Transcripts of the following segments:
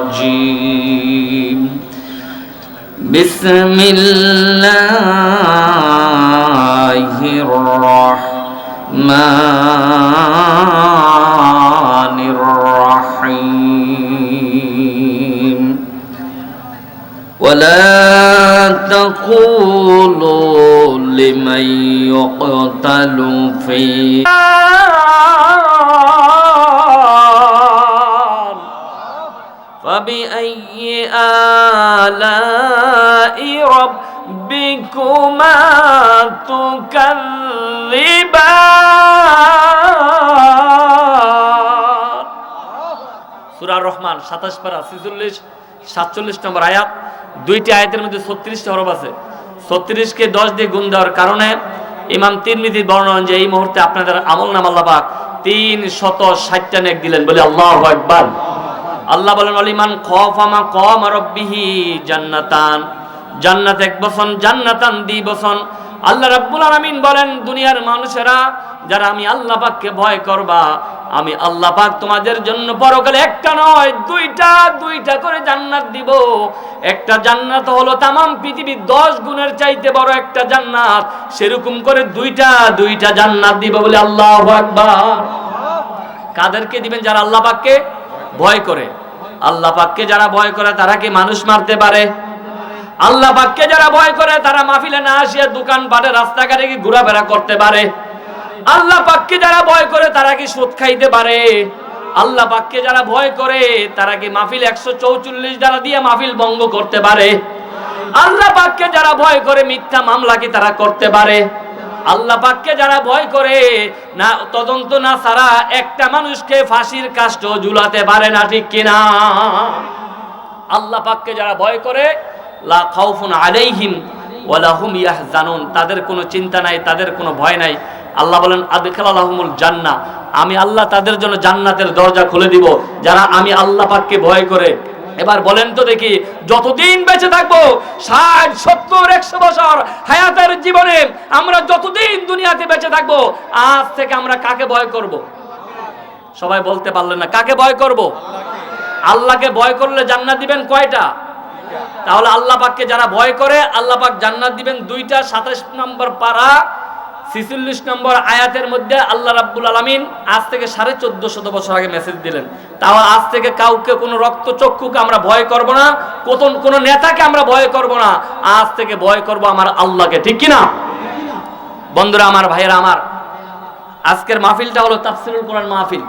الرجيم. بسم الله الرحمن الرحيم. ولا تقولوا لمن يقتل في فبأي آلاء ربكما تكذبان সুরা রহমান সাতাশ পারা ছিচল্লিশ সাতচল্লিশ নম্বর আয়াত দুইটি আয়াতের মধ্যে ছত্রিশটা হরফ আছে ছত্রিশকে দশ দিয়ে গুণ দেওয়ার কারণে ইমাম তিরমিদির বর্ণনা যে এই মুহূর্তে আপনাদের আমল নাম আল্লাহ পাক তিন শত ষাটটা নেক দিলেন বলে আল্লাহ একবার আল্লাহ বলেন, অলিমান খফামা কম রব্বিহি জান্নাতান। জান্নাত এক বসন, জান্নাতান দ্বি বসন। আল্লাহ রাব্বুল আলামিন বলেন, দুনিয়ার মানুষেরা, যারা আমি আল্লাহ পাককে ভয় করবা, আমি আল্লাহ পাক তোমাদের জন্য পরকালে একটা নয়, দুইটা দুইটা করে জান্নাত দিব। একটা জান্নাত হলো তামাম পৃথিবীর দশ গুণের চাইতে বড় একটা জান্নাত। সেরকম করে দুইটা দুইটা জান্নাত দিব বলে আল্লাহ আকবার। কাদেরকে দিবেন যারা আল্লাহ পাককে ভয় করে? আল্লাহ পাককে যারা ভয় করে, তারা কি মানুষ মারতে পারে? আল্লাহ পাককে যারা ভয় করে, তারা মাহফিলে না আসিয়া দোকান পাটে, রাস্তাঘাটে কি ঘোরাফেরা করতে পারে? আল্লাহ পাককে যারা ভয় করে, তারা কি সুদ খাইতে পারে? আল্লাহ পাককে যারা ভয় করে, তারা কি মাহফিল একশো চৌচল্লিশ দ্বারা দিয়ে মাহফিল ভঙ্গ করতে পারে? আল্লাহ পাককে যারা ভয় করে, মিথ্যা মামলা কি তারা করতে পারে? আল্লাহ পাককে যারা ভয় করে, না, তদন্ত না সারা একটা মানুষকে ফাঁসির কাষ্ট ঝুলাতে পারে না, ঠিক কিনা? আল্লাহ পাককে যারা ভয় করে, লা খাউফুন আলাইহিম ওয়ালা হুম ইয়াহজানুন, তাদের কোনো চিন্তা নাই, তাদের কোনো ভয় নাই। আল্লাহ বলেন আদখালাহুমুল জান্নাহ, আমি আল্লাহ তাদের জন্য জান্নাতের দরজা খুলে দিব। যারা আমি আল্লাহ পাককে ভয় করে এবার বলেন তো দেখি, যতদিন বেঁচে থাকব, ষাট, সত্তর, একশো বছর হায়াতের জীবনে আমরা যতদিন দুনিয়াতে বেঁচে থাকব, আজ থেকে আমরা কাকে ভয় করব। সবাই বলতে পারলেন না, কাকে ভয় করব। আল্লাহকে ভয় করলে জান্নাত দিবেন কয়টা তাহলে আল্লাহ পাককে যারা ভয় করে, আল্লাহ পাক জান্নাত দিবেন দুইটা, সাতাশ নম্বর পারা ছিচল্লিশ নম্বর আয়াতের মধ্যে আল্লাহ রাব্বুল আলমিন আজ থেকে সাড়ে চোদ্দ শত বছর আগে মেসেজ দিলেন। তাও আজ থেকে কাউকে কোনো রক্ত চক্ষুকে আমরা ভয় করব না, কোন, কোনো নেতাকে আমরা ভয় করব না। আজ থেকে ভয় করব আমার আল্লাহকে, ঠিক কিনা? বন্ধুরা আমার, ভাইয়েরা আমার, আজকের মাহফিলটা হলো তাফসিরুল কোরআন মাহফিল।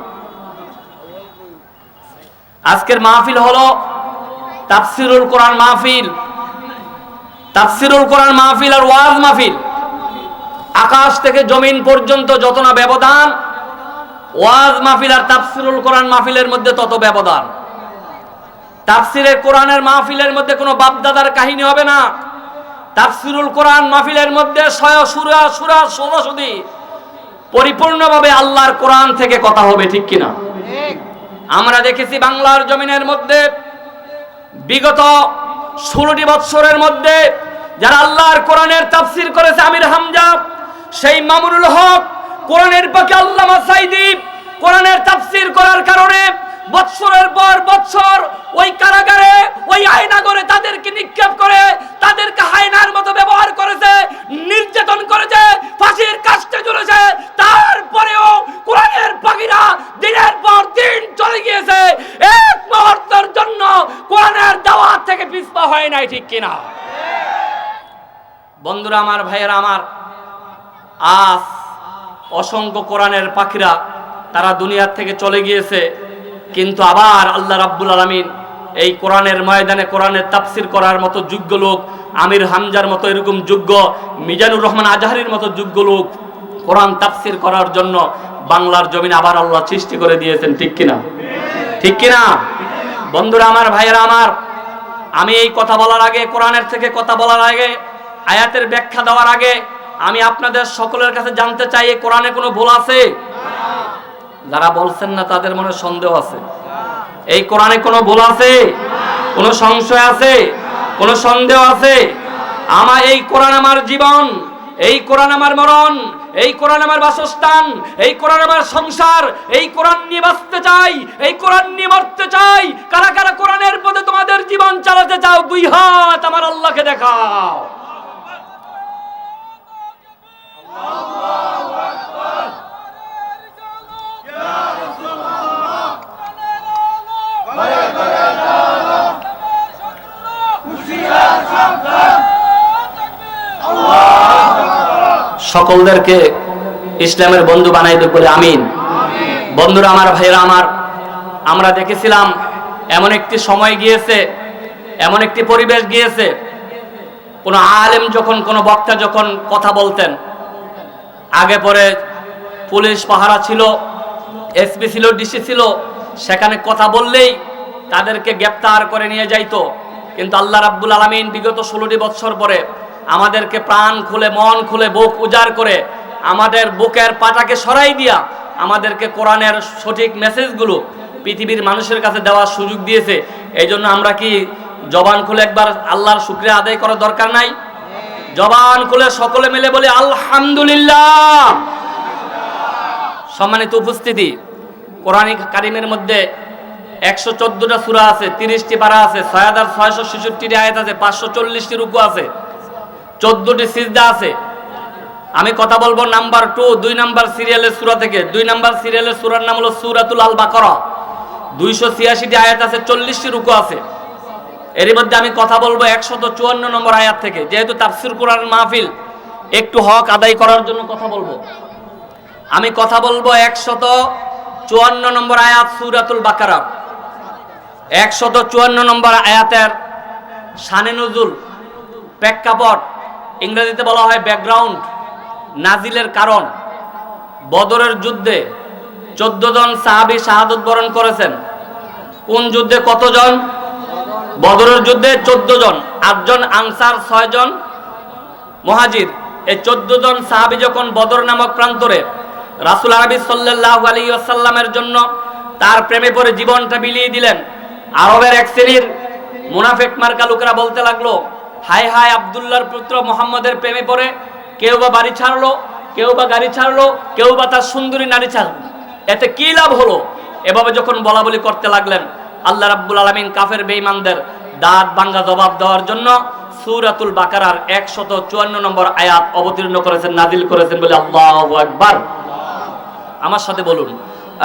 আজকের মাহফিল হলো তাফসিরুল কোরআন মাহফিল। তাফসিরুল কোরআন মাহফিল আর ওয়াজ মাহফিল। আকাশ থেকে জমিন পর্যন্ত যত না ব্যবধান, ওয়াজ মাহফিল আর তাফসিরুল কোরআন মাহফিলের মধ্যে তত ব্যবধান। তাফসিরের কোরআনের মাহফিলের মধ্যে কোনো বাপদাদার কাহিনী হবে না। তাফসিরুল কোরআন মাহফিলের মধ্যে শয় সুরা সুরা সোদাসুদি পরিপূর্ণভাবে আল্লাহর কোরআন থেকে কথা হবে, ঠিক কিনা? আমরা দেখেছি বাংলার জমিনের মধ্যে বিগত ষোলোটি বৎসরের মধ্যে যারা আল্লাহর কোরআনের তাফসির করেছে, আমির হামজা সেই মামুনুল হক কোরআনের পাকে আল্লামা সাইদি কোরআনের তাফসির করার কারণে বৎসরের পর বৎসর ওই কারাগারে, ওই আয়নাগরে তাদেরকে নিক্ষেপ করে, তাদেরকে হায়নার মতো ব্যবহার করেছে, নির্যাতন করেছে, ফাঁসির কাস্টে চলেছে। তারপরেও কোরআনের পাখিরা দিনের পর দিন চলে গিয়েছে। এক মুহূর্তের জন্য কোরআনের দাওয়াত থেকে পিছপা হয় নাই, ঠিক কিনা? বন্ধুরা, আমার ভাইয়েরা, আমার আজ অসংখ্য কোরআনের পাখিরা তারা দুনিয়ার থেকে চলে গিয়েছে। কিন্তু আবার আল্লাহ রাব্বুল আলমিন এই কোরআনের ময়দানে কোরআনের তাফসির করার মতো যোগ্য লোক, আমির হামজার মতো এরকম যোগ্য, মিজানুর রহমান আজহারির মতো যোগ্য লোক কোরআন তাফসির করার জন্য বাংলার জমিন আবার আল্লাহ সৃষ্টি করে দিয়েছেন, ঠিক কিনা? ঠিক কিনা? বন্ধুরা আমার, ভাইয়েরা আমার, আমি এই কথা বলার আগে, কোরআনের থেকে কথা বলার আগে, আয়াতের ব্যাখ্যা দেওয়ার আগে আমি আপনাদের সকলের কাছে জানতে চাই এই কোরআনে কোনো ভুল আছে? যারা বলছেন না, তাদের মনে সন্দেহ আছে। এই কোরআনে কোনো ভুল আছে? কোনো সংশয় আছে? কোনো সন্দেহ আছে? আমার এই কোরআন আমার জীবন, এই কোরআন আমার মরণ, এই কোরআন আমার বাসস্থান, এই কোরআন আমার সংসার, এই কোরআন নিয়ে বাঁচতে চাই, এই কোরআন নিয়ে মরতে চাই। কারা কারা কোরআনের পথে তোমাদের জীবন চালাতে চাও, দুই হাত আমার আল্লাহকে দেখাও। সকলদেরকে ইসলামের বন্ধু বানাই দেব বলে আমিন। বন্ধুরা আমার ভাইরা আমার, আমরা দেখেছিলাম এমন একটি সময় গিয়েছে, এমন একটি পরিবেশ গিয়েছে, কোনো আলেম যখন, কোনো বক্তা যখন কথা বলতেন আগে পরে পুলিশ পাহারা ছিল, এসপি ছিল, ডিসি ছিল, সেখানে কথা বললেই তাদেরকে গ্রেপ্তার করে নিয়ে যাইতো। কিন্তু আল্লাহ রাব্বুল আলমিন বিগত ষোলোটি বৎসর পরে আমাদেরকে প্রাণ খুলে, মন খুলে, বুক উজাড় করে আমাদের বুকের পাটাকে সরাই দিয়া আমাদেরকে কোরআনের সঠিক মেসেজগুলো পৃথিবীর মানুষের কাছে দেওয়ার সুযোগ দিয়েছে। এই জন্য আমরা কি জবান খুলে একবার আল্লাহর শুক্রিয়া আদায় করার দরকার নাই? জবান খুলে সকলে মিলে বলে, আলহামদুলিল্লাহ। সম্মানিত উপস্থিতি কোরআনিক কারিমের মধ্যে একশো চোদ্দটা সুরা আছে, তিরিশটি পারা আছে, ছয় হাজার ছয়শো ছেষট্টিটি আয়াত আছে, পাঁচশো চল্লিশটি রুকু আছে, চোদ্দটি সিজদা আছে। আমি কথা বলব নাম্বার টু, দুই নাম্বার সিরিয়ালের সুরা থেকে। দুই নাম্বার সিরিয়ালের সুরার নাম হলো সুরাতুল আল বাকরা দুইশো ছিয়াশিটি আয়াত আছে, চল্লিশটি রুকু আছে। এরই মধ্যে আমি কথা বলব একশত চুয়ান্ন নম্বর আয়াত থেকে। যেহেতু তাফসির কোরআন মাহফিল, একটু হক আদায় করার জন্য কথা বলব। আমি কথা বলব একশত চুয়ান্ন নম্বর আয়াত সুরাতুল বাকারা। একশত চুয়ান্ন নম্বর আয়াতের সানে নজুল, প্রেক্ষাপট ইংরেজিতে বলা হয় ব্যাকগ্রাউন্ড নাজিলের কারণ। বদরের যুদ্ধে চোদ্দ জন সাহাবি শাহাদত বরণ করেছেন। কোন যুদ্ধে কতজন? বদরের যুদ্ধে চোদ্দ জন আটজন আনসার ছয় জন মহাজির। এই চোদ্দ জন সাহাবি যখন বদর নামক প্রান্তরে রাসুল আরবি সাল্লাহ আলী আসাল্লামের জন্য তার প্রেমে পড়ে জীবনটা বিলিয়ে দিলেন, আরবের এক শ্রেণির মুনাফেক মার্কা লোকেরা বলতে লাগল, হায় হায় আবদুল্লাহর পুত্র মোহাম্মদের প্রেমে পড়ে, কেউ বা বাড়ি ছাড়লো, কেউ বা গাড়ি ছাড়লো, কেউ বা তার সুন্দরী নারী ছাড়লো। এতে কি লাভ হলো? এভাবে যখন বলা বলি করতে লাগলেন আল্লাহ রাব্বুল আলমিন কাফের বেঈমানদের দাঁত ভাঙ্গা জবাব দেওয়ার জন্য সুরাতুল বাকারার একশত চুয়ান্ন নম্বর আয়াত অবতীর্ণ করেছেন নাজিল করেছেন বলে আল্লাহ একবার আমার সাথে বলুন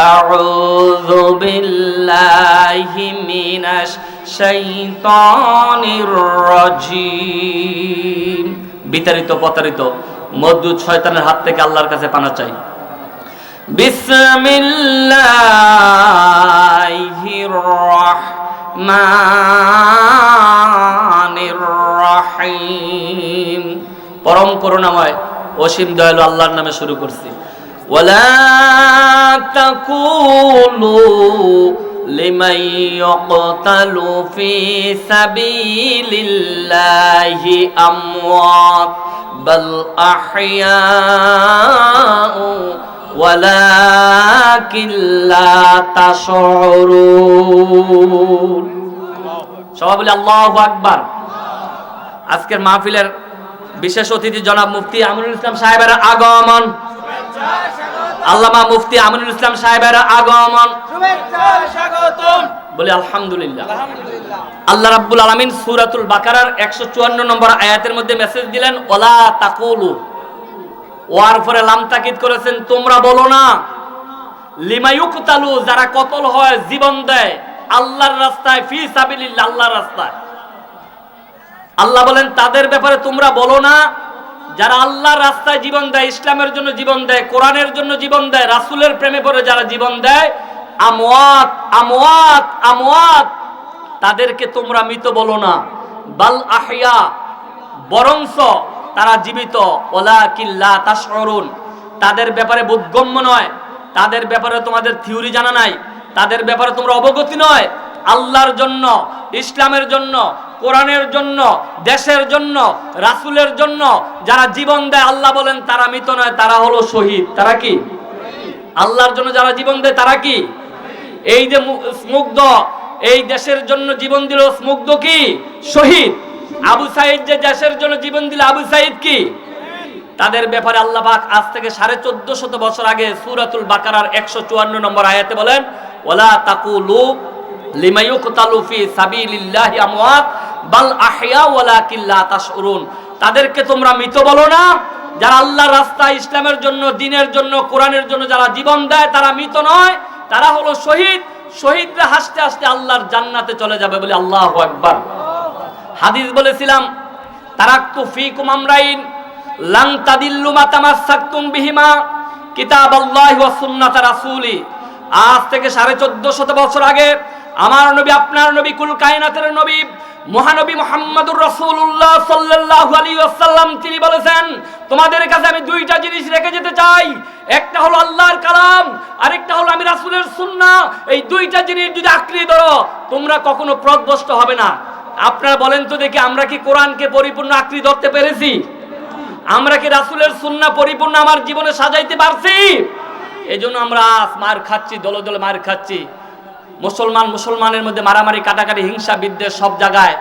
أعوذ بالله من الشيطان الرجيم বিতাড়িত প্রতারিত মদ্দুদ শয়তানের হাত থেকে আল্লাহর কাছে পানা চাই বিসমিল্লাহির রহমানির রহিম পরম করুণাময় অসীম দয়ালু আল্লাহর নামে শুরু করছি ولا تقولوا لمن يقتل في سبيل الله أموات بل أحياء ولكن لا تشعرون বলে আল্লাহ আকবার। আজকের মাহফিলের বিশেষ অতিথি জনাব মুফতি আমিনুল ইসলাম সাহেবের আগমন। আল্লামা মুফতি আমিনুল ইসলাম সাহেবের আগমন। বলি আলহামদুলিল্লাহ। আল্লাহ রাব্বুল আলামিন সূরাতুল বাকারার 154 নম্বর আয়াতের মধ্যে মেসেজ দিলেন ওলা তাকুলু। ওয়ার পরে লাম তাকিদ করেছেন, তোমরা বলো না। লিমায়ুকতালু যারা কতল হয়, জীবন দেয় আল্লাহর রাস্তায়, ফি সাবিলিল্লাহ, আল্লাহর রাস্তায়। আল্লাহ বলেন, তাদের ব্যাপারে তোমরা বলো না। যারা আল্লাহর রাস্তায় জীবন দেয়, ইসলামের জন্য জীবন দেয়, কোরআনের জন্য জীবন দেয়, রাসুলের প্রেমে পড়ে যারা জীবন দেয়, আমওয়াত আমওয়াত আমওয়াত, তাদেরকে তোমরা মৃত বলো না। বাল আহিয়া বরংস তারা জীবিত। ওলা কিল্লা তাশরুন তাদের ব্যাপারে বোধগম্য নয়। তাদের ব্যাপারে তোমাদের থিওরি জানা নাই। তাদের ব্যাপারে তোমরা অবগতি নয়। আল্লাহর জন্য, ইসলামের জন্য, কোরআনের জন্য, দেশের জন্য, রাসুলের জন্য যারা জীবন দেয়, আল্লাহ বলেন, তারা মৃত নয়, তারা হলো শহীদ। তারা কি? আল্লাহর জন্য যারা জীবন দেয়, তারা কি? এই যে মু- স্মুগ্ধ এই দেশের জন্য জীবন দিল স্মুগ্ধ কি? শহীদ। আবু সাইদ যে দেশের জন্য জীবন দিল, আবু সাইদ কি? তাদের ব্যাপারে আল্লাহ পাক আজ থেকে সাড়ে চোদ্দ শত বছর আগে সুরাতুল বাকারার একশো চুয়ান্ন নম্বর আয়াতে বলেন ওলা তাকুলু লিমায়ুকতালু ফি সাবিলিল্লাহি আমওয়াত, বাল আহইয়া ওয়ালাকিন লা তাশউরুন। তাদেরকে তোমরা মৃত বলো না। যারা আল্লাহর রাস্তায় ইসলামের জন্য, দিনের জন্য, কোরআনের জন্য যারা জীবন দেয়, তারা মৃত নয়। তারা হলো শহীদ। শহীদরা হাসতে হাসতে আল্লাহর জান্নাতে চলে যাবে বলে আল্লাহু আকবার। হাদিস বলেছিলাম, তারাক্তু ফিকুম আমরাইন, লাং তাদিল্লু মা তামাসসাকতুম বিহিমা, কিতাবাল্লাহি ওয়া সুন্নাত রাসূলি। আজ থেকে সাড়ে চোদ্দ শত বছর আগে আমার নবী, আপনার নবী, কুল কায়নাতের নবী, মহানবী মোহাম্মদুর রসুল্লাহ সাল্লাল্লাহু আলাইহি ওয়াসাল্লাম, তিনি বলেছেন, তোমাদের কাছে আমি দুইটা জিনিস রেখে যেতে চাই। একটা হলো আল্লাহর কালাম, আরেকটা হলো আমি রাসূলের সুন্নাহ। এই দুইটা জিনিস যদি আঁকড়ে ধরো, তোমরা কখনো প্রদভষ্ট হবে না। আপনারা বলেন তো দেখি আমরা কি কোরআনকে পরিপূর্ণ আকৃতি ধরতে পেরেছি? আমরা কি রাসূলের সুন্নাহ পরিপূর্ণ আমার জীবনে সাজাইতে পারছি? এই জন্য আমরা মার খাচ্ছি, দলে দলে মার খাচ্ছি। মুসলমান মুসলমানের মধ্যে মারামারি, কাটাকাটি, হিংসা, বিদ্বেষ সব জায়গায়,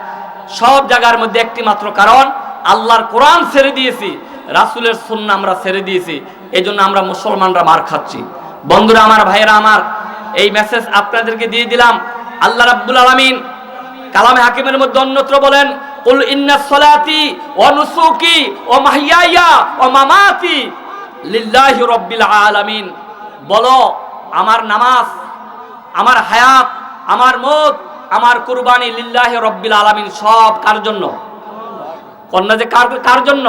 সব জায়গার মধ্যে একটি মাত্র কারণ, আল্লাহর কোরআন ছেড়ে দিয়েছি, রাসূলের সুন্নাহ আমরা ছেড়ে দিয়েছি এই জন্য আমরা মুসলমানরা মার খাচ্ছি। বন্ধুরা, আমার ভাইয়েরা, আমার এই মেসেজ আপনাদেরকে দিয়ে দিলাম। আল্লাহ রাব্বুল আলামিন কালামে হাকিমের মধ্যে অন্যত্র বলেন, কুল ইন্না সলাতি ওয়া নুসুকি ওয়া মাহইয়ায়া ওয়া মামাতি লিল্লাহি রাব্বিল আলামিন। বলো, আমার নামাজ, আমার হায়াত, আমার মত, আমার কুরবানি লিল্লাহি রাব্বিল আলামিন সব কার জন্য? কন্যা যে কার কার জন্য?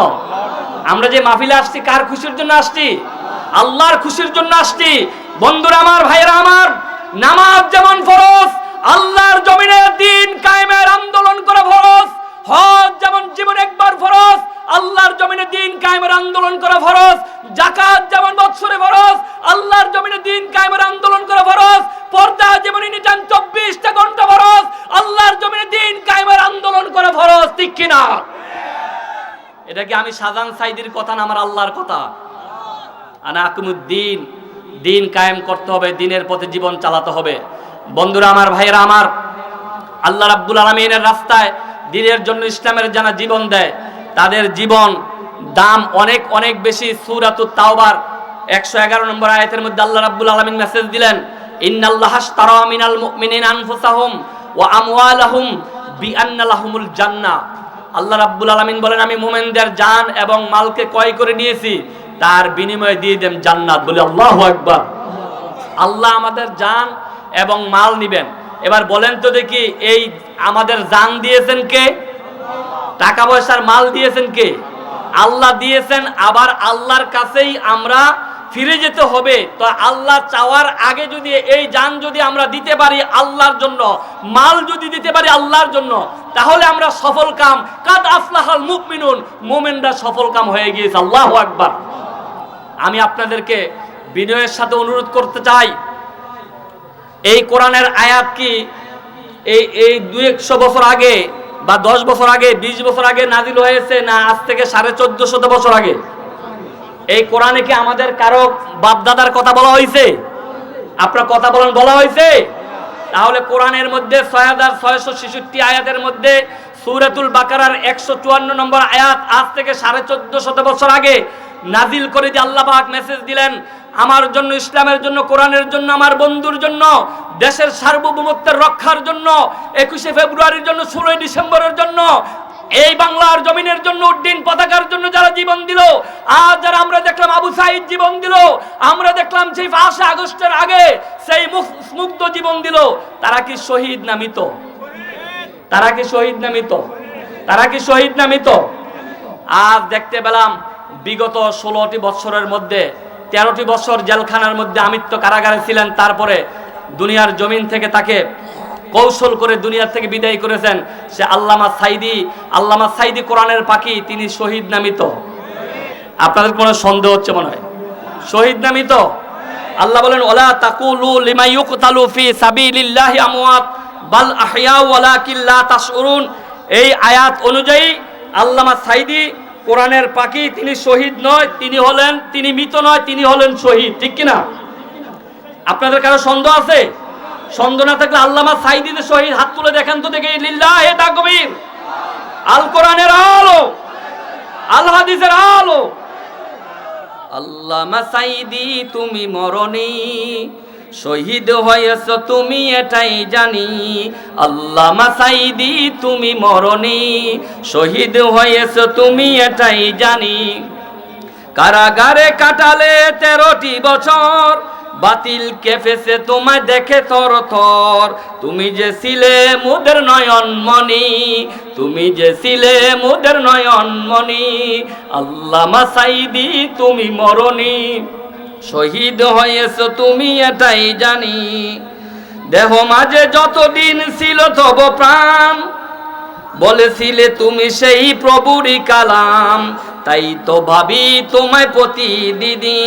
আমরা যে মাহফিলে আসছি, কার খুশির জন্য আসছি? আল্লাহর খুশির জন্য আসছি। বন্ধুরা আমার, ভাইয়েরা আমার নামাজ যেমন ফরজ আল্লাহর জমিনে দিন কায়েমের আন্দোলন করা ফরজ হজ যেমন জীবন একবার ফরজ আল্লাহর জমিনে দিন কায়েমের আন্দোলন করা ফরজ জাকাত যেমন বৎসরে ফরজ আল্লাহর জমিনে দিন কায়েমের আন্দোলন করা ফরজ পর্দা যেমন এনিটাইম চব্বিশটা ঘণ্টা ফরজ আল্লাহর জমিনে দিন কায়েমের আন্দোলন করা ফরজ ঠিক কিনা এটা কি আমি সাজান সাইদির কথা না, আমার আল্লাহর কথা। আনা আকুমুদ্দিন, দিন কায়েম করতে হবে, দিনের পথে জীবন চালাতে হবে। বন্ধুরা, আমার ভাইয়েরা, আমার আল্লাহ রাব্বুল আলমিনের রাস্তায় দিনের জন্য ইসলামের যারা জীবন দেয়, তাদের জীবন দাম অনেক অনেক বেশি। সুরাতুত তাওবার, একশো এগারো নম্বর আয়াতের মধ্যে আল্লাহ রাব্বুল আলমিন মেসেজ দিলেন, ইন্নাল্লাহ তারা মিনাল মুমিনিন আনফুসাহুম ওয়া আমওয়ালাহুম বিআন্না লাহুমুল জান্নাহ। আল্লাহ রাব্বুল আলামিন বলেন, আমি মুমিনদের জান এবং মালকে ক্রয় করে নিয়েছি। তার বিনিময়ে দিয়ে দেন জান্নাত। বলে, আল্লাহু আকবার। আল্লাহ আমাদের জান এবং মাল নিবেন। এবার বলেন তো দেখি, এই আমাদের জান দিয়েছেন কে? টাকা পয়সার মাল দিয়েছেন কে? আল্লাহ দিয়েছেন, আবার আল্লাহর কাছেই আমরা ফিরে যেতে হবে। তো আল্লাহ চাওয়ার আগে যদি এই যান যদি আমরা দিতে পারি আল্লাহর জন্য, মাল যদি দিতে পারি আল্লাহর জন্য, তাহলে আমরা সফল কাম। কাদ আফলাহাল মুমিনুন, মোমেনরা সফল কাম হয়ে গিয়েছে। আল্লাহ আকবার। আমি আপনাদেরকে বিনয়ের সাথে অনুরোধ করতে চাই। এই কোরআনের আয়াত কি? এই এই দুই একশো বছর আগে বা দশ বছর আগে, বিশ বছর আগে নাজিল হয়েছে না আজ থেকে সাড়ে চোদ্দ শত বছর আগে? এই কোরআনে কি আমাদের কারও বাপদাদার কথা বলা হয়েছে? আপনার কথা বলেন, বলা হয়েছে? তাহলে কোরআনের মধ্যে ছয় হাজার ছয়শো ছেষট্টি আয়াতের মধ্যে সুরাতুল বাকারার একশো চুয়ান্ন নম্বর আয়াত আজ থেকে সাড়ে চোদ্দ শত বছর আগে নাজিল করে যে আল্লাহ পাক মেসেজ দিলেন, আমার জন্য, ইসলামের জন্য, কোরআনের জন্য, আমার বন্ধুর জন্য, দেশের সার্বভৌমত্বের রক্ষার জন্য, একুশে ফেব্রুয়ারির জন্য, ষোলোই ডিসেম্বরের জন্য এই বাংলার জমিনের জন্য উদ্দিন পতাকার জন্য যারা জীবন দিল, আজ যারা আমরা দেখলাম আবু সাইদ জীবন দিল, আমরা দেখলাম সেই পাঁচে আগস্টের আগে সেই মুগ্ধ জীবন দিল, তারা কি শহীদ নামিত তারা কি শহীদ নামিত তারা কি শহীদ নামিত আজ দেখতে পেলাম বিগত ষোলোটি বছরের মধ্যে, তেরোটি বছর জেলখানার মধ্যে আমিত্ব কারাগারে ছিলেন, তারপরে দুনিয়ার জমিন থেকে তাকে কৌশল করে দুনিয়া থেকে বিদায় করেছেন সে আল্লামা সাইদি আল্লামা সাইদি কোরআনের পাখি, তিনি শহীদ নামিত আপনাদের কোনো সন্দেহ হচ্ছে মনে হয়? শহীদ নামিত আল্লাহ বলেন, ওলা তাকুলু লিমা ইউকতালু ফি সাবিলিল্লাহি আমওয়াত, বাল আহইয়া ওয়ালাকিন লা তাশউরুন। এই আয়াত অনুযায়ী আল্লামা সাইদি কোরআনের পাখি, তিনি শহীদ নয়, তিনি হলেন, তিনি মৃত নয়, তিনি হলেন শহীদ। ঠিক কিনা? আপনাদের কারও সন্দেহ আছে? সন্দেহ না থাকলে আল্লামা সাইদিতে শহীদ হাত তুলে দেখেন তো দেখে লিল্লাহ হে তাকবীর। আল কোরআনের আলো, আল হাদিসের আলো। আল্লামা সাইদি, তুমি মরণি, শহীদ হয়েছ তুমি এটাই জানি। আল্লাহ মাসাইদি তুমি মরণি, শহীদ হয়েছ তুমি এটাই জানি। কারাগারে কাটালে তেরোটি বছর বাতিল কেফেছে, তোমায় দেখে তর থর। তুমি যে ছিলে মুদের নয়ন মনি তুমি যে ছিলে মুদের নয়ন মনি আল্লাহ মাসাইদি, তুমি মরণি। শহীদ হয়েছ, তুমি এটাই জানি। দেহ মাঝে যতদিন ছিল তব প্রাণ। বলেছিলে তুমি সেই প্রভুরই কালাম, তাই তো ভাবি তোমায় প্রতিদিনই।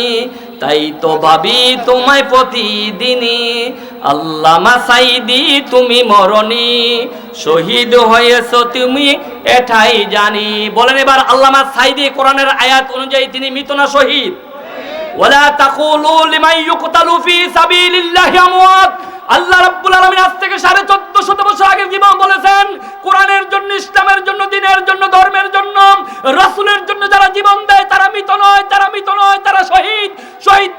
তাই তো ভাবি তোমায় প্রতিদিনই। আল্লামা সাইদি তুমি মরণি। শহীদ হয়েছ তুমি এটাই জানি। বলেন এবার আল্লামা সাইদি কোরআনের আয়াত অনুযায়ী তিনি মৃত না শহীদ? ওয়ালা তাকুলু লিমাই ইউকতালু ফি সাবিলিল্লাহি আমওয়াত। আল্লাহ রাব্বুল আলামিন আজ থেকে 1450 বছর আগের জীবন বলেছেন কোরআনের জন্য ইসলামের জন্য দ্বীনের জন্য ধর্মের জন্য রাসূলের জন্য যারা জীবন দেয় তারা মৃত নয় তারা মৃত নয় তারা শহীদ শহীদ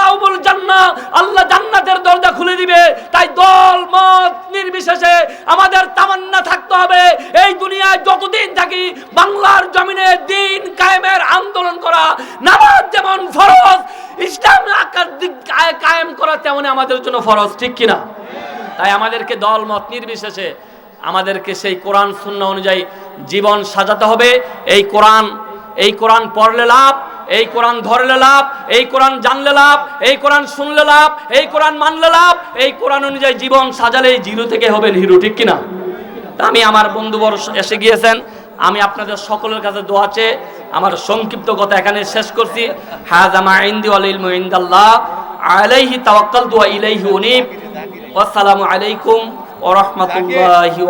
আউবুল জান্নাহ আল্লাহ জান্নাতের দরজা খুলে দিবে তাই দল মত নির্বিশেষে আমাদের তামান্না থাকতে হবে এই দুনিয়ায় যতদিন থাকি বাংলার জমিনে দিন কায়েমের আন্দোলন করা নামাজ যেমন ফরজ ইসলাম আকার দিক কায়ে- কায়েম করা তেমনি আমাদের জন্য ফরজ, ঠিক কিনা? তাই আমাদেরকে দল, মত নির্বিশেষে আমাদেরকে সেই কোরআন শূন্য অনুযায়ী জীবন সাজাতে হবে। এই কোরআন এই কোরআন পড়লে লাভ, এই কোরআন ধরলে লাভ, এই কোরআন জানলে লাভ, এই কোরআন শুনলে লাভ, এই কোরআন মানলে লাভ, এই কোরআন অনুযায়ী জীবন সাজালে জিরো থেকে হবেন হিরো ঠিক কিনা? আমি আমার বন্ধুবর এসে গিয়েছেন আমি আপনাদের সকলের কাছে দোয়া চেয়ে আমার সংক্ষিপ্ত কথা এখানে শেষ করছি। আলাইহি ইলাইহি ওয়াসসালামু আলাইকুম ওয়া রাহমাতুল্লাহি